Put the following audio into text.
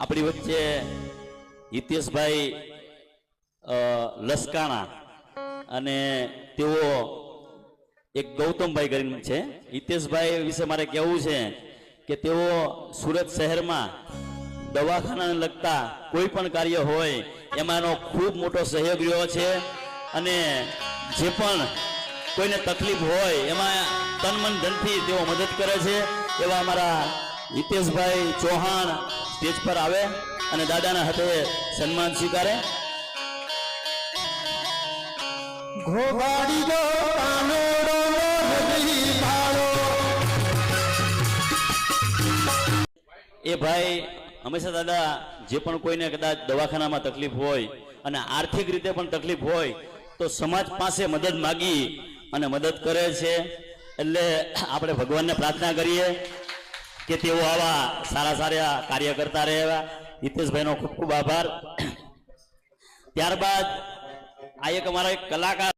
આપણી વચ્ચે હિતેશભાઈ લસકાણા અને તેઓ એક ગૌતમભાઈ કરીને છે. હિતેશભાઈ વિશે મારે કહેવું છે કે તેઓ સુરત શહેરમાં દવાખાનાને લગતા કોઈ પણ કાર્ય હોય, એમાં એનો ખૂબ મોટો સહયોગ રહ્યો છે અને જે પણ કોઈને તકલીફ હોય, એમાં તન મન ધનથી તેઓ મદદ કરે છે. એવા અમારા હિતેશભાઈ ચૌહાણ સ્ટેજ પર આવે અને દાદાના હાથે સન્માન સ્વીકારે. ઘોઘાડી કાનોડો એ ભાઈ હંમેશા દાદા જે પણ કોઈને કદાચ દવાખાનામાં તકલીફ હોય અને આર્થિક રીતે પણ તકલીફ હોય તો સમાજ પાસે મદદ માગી અને મદદ કરે છે. એટલે આપણે ભગવાનને પ્રાર્થના કરીએ. કે તેઓ આવા સારા સારા કાર્ય કરતા રહેવા હિતેશભાઈનો ખૂબ ખૂબ આભાર. ત્યારબાદ આ એક અમારા એક કલાકાર